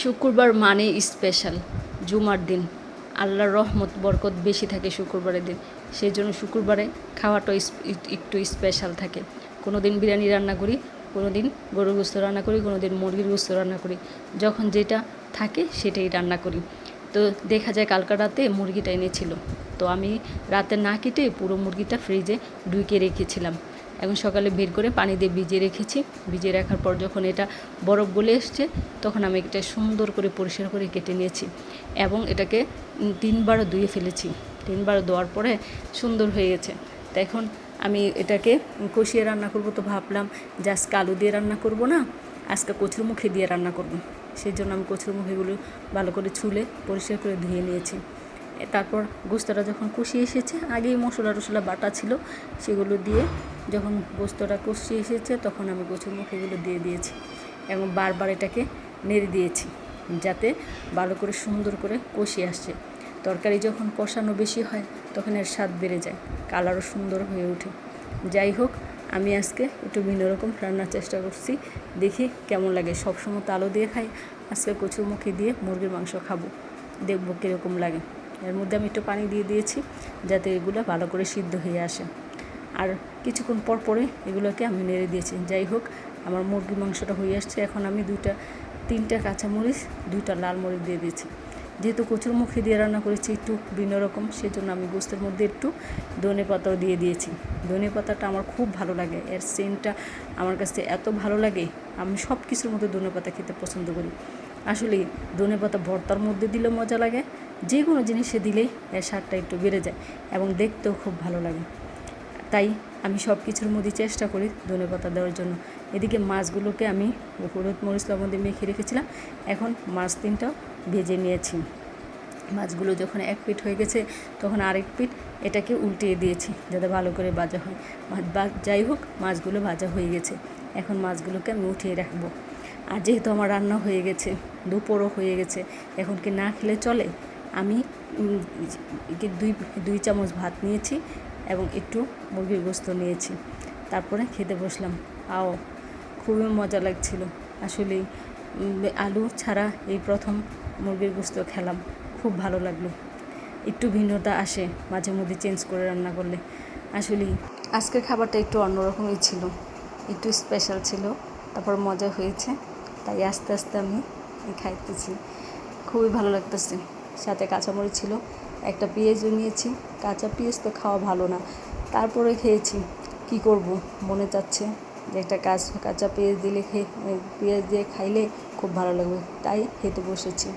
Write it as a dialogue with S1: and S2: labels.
S1: শুক্রবার মানে স্পেশাল জুমার দিন। আল্লাহর রহমত, বরকত বেশি থাকে শুক্রবারের দিন। সেই জন্য শুক্রবারে খাওয়াটা একটু স্পেশাল থাকে। কোনো দিন বিরিয়ানি রান্না করি কোনো দিন গরুর গোস্ত রান্না করি কোনো দিন মুরগির গোস্ত রান্না করি। যখন যেটা থাকে সেটাই রান্না করি। তো দেখা যায় কালকা রাতে মুরগিটা এনেছিল। তো আমি রাতে না কেটে পুরো মুরগিটা ফ্রিজে ঢুকিয়ে রেখেছিলাম। এখন সকালে বের করে পানি দিয়ে ভিজিয়ে রেখেছি। ভিজিয়ে রাখার পর যখন এটা বরফ গলে এসছে, তখন আমি এটা সুন্দর করে পরিষ্কার করে কেটে নিয়েছি এবং এটাকে তিনবার ধুয়ে ফেলেছি। তিনবার ধোয়ার পরে সুন্দর হয়ে গেছে। তো এখন আমি এটাকে কষিয়ে রান্না করব তো ভাবলাম যে আজকে আলু দিয়ে রান্না করব না, আজকে কচুরমুখী দিয়ে রান্না করব। সেই জন্য আমি কচুরমুখীগুলো ভালো করে ছুলে পরিষ্কার করে ধুয়ে নিয়েছি। তারপর গোস্তটা যখন কষিয়ে এসেছে, আগেই মশলা টশলা বাটা ছিল, সেগুলো দিয়ে যখন গোস্তটা কষিয়ে এসেছে, তখন আমি কচুরমুখীগুলো দিয়ে দিয়েছি এবং বারবার এটাকে নেড়ে দিয়েছি যাতে ভালো করে সুন্দর করে কষিয়ে আসছে। তরকারি যখন কষানো বেশি হয়, তখন এর স্বাদ বেড়ে যায়, কালারও সুন্দর হয়ে ওঠে। যাই হোক, আমি আজকে একটু ভিন্ন রকম রান্নার চেষ্টা করছি, দেখি কেমন লাগে। সবসময় তো আলু দিয়ে খাই, আজকে কচুরমুখী দিয়ে মুরগির মাংস খাব, দেখব কীরকম লাগে। এর মধ্যে আমি একটু পানি দিয়ে দিয়েছি যাতে এগুলো ভালো করে সিদ্ধ হয়ে আসে। আর কিছুক্ষণ পর পরে এগুলোকে আমি নেড়ে দিয়েছি। যাই হোক, আমার মুরগি মাংসটা হয়ে আসছে। এখন আমি দুইটা, তিনটা কাঁচামরিচ, দুইটা লাল মরিচ দিয়ে দিয়েছি। যেহেতু কচুর মুখে দিয়ে রান্না করেছি একটু ভিন্ন রকম, সেজন্য আমি গোস্তের মধ্যে একটু ধনে পাতাও দিয়ে দিয়েছি। ধনে পাতাটা আমার খুব ভালো লাগে। এর সেন্টটা আমার কাছে এত ভালো লাগে, আমি সব কিছুর মধ্যে ধনে পাতা খেতে পছন্দ করি। আসলে ধনে পাতা ভর্তার মধ্যে দিলে মজা লাগে যে কোনো জিনিসে দিলেই এর স্বাদটা একটু বেড়ে যায় এবং দেখতেও খুব ভালো লাগে। তাই আমি সব কিছুর মধ্যে চেষ্টা করি ধনে পাতা দেওয়ার জন্য। এদিকে মাছগুলোকে আমি হলুদ মরিচ লবণ দিয়ে মেখে রেখেছিলাম। এখন মাছ তিনটাও ভেজে নিয়েছি। মাছগুলো যখন এক পিঠ হয়ে গেছে তখন আরেক পিঠ এটাকে উল্টিয়ে দিয়েছি যাতে ভালো করে ভাজা হয়। যাই হোক মাছগুলো ভাজা হয়ে গেছে। এখন মাছগুলোকে আমি উঠিয়ে রাখব। আর যেহেতু আমার রান্না হয়ে গেছে, দুপুরও হয়ে গেছে, এখন কি না খেলে চলে? আমি দুই দুই চামচ ভাত নিয়েছি এবং একটু মুরগির গোস্ত নিয়েছি। তারপরে খেতে বসলাম। আও, খুবই মজা লাগছিল। আসলে আলু ছাড়া এই প্রথম মুরগির গোস্ত খেলাম। খুব ভালো লাগল। একটু ভিন্নতা আসে মাঝে মধ্যে চেঞ্জ করে রান্না করলে। আসলে আজকের খাবারটা একটু অন্যরকমই ছিল। একটু স্পেশাল ছিল। তারপর মজা হয়েছে। তাই আস্তে আস্তে আমি খাইতেছি। খুবই ভালো লাগতেছে। সাথে কাঁচামরিচ ছিল, একটা পেঁয়াজ নিয়েছি। কাঁচা পেঁয়াজ তো খাওয়া ভালো না। তারপরে খেয়েছি। কি করব? মনে চাচ্ছে যে একটা কাজ কাঁচা পেঁয়াজ দিলে খেয়ে পেঁয়াজ দিয়ে খাইলে খুব ভালো লাগবে। তাই খেতে বসেছি।